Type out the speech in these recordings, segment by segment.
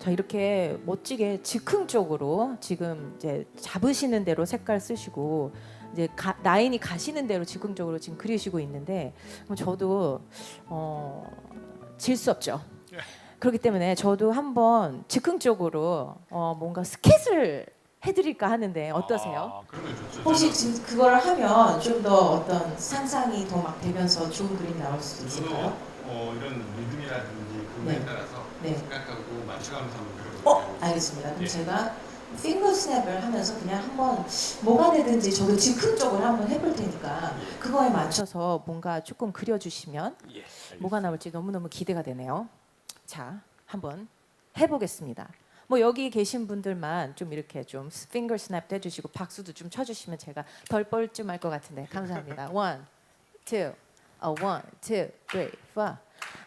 자 이렇게 멋지게 즉흥적으로 지금 이제 잡으시는 대로 색깔 쓰시고 이제 가, 라인이 가시는 대로 즉흥적으로 지금 그리시고 있는데 저도 어, 질 수 없죠. 그렇기 때문에 저도 한번 즉흥적으로 어, 뭔가 스케줄 해드릴까 하는데 어떠세요? 아, 혹시 그, 그걸 하면 좀 더 어떤 상상이 더 막 되면서 좋은 그림이 나올 수도 있을까요? 어, 이런 리듬이라든지 그거에 네. 따라서 네. 생각하고 맞춰가면서 한번 어? 알겠습니다. 그럼 예. 제가 핑거 스냅을 하면서 그냥 한번 뭐가 되든지 저도 즉흥적으로 한번 해볼 테니까 예. 그거에 맞춰서 뭔가 조금 그려주시면 예, 뭐가 나올지 너무너무 기대가 되네요. 자, 한번 해보겠습니다. 뭐 여기 계신 분들만 좀 이렇게 좀 핑거 스냅 해주시고 박수도 좀 쳐주시면 제가 덜 뻘쭘할 것 같은데 감사합니다. One, two, a one, two, three, four.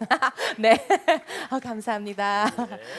네. 어, 감사합니다. 네.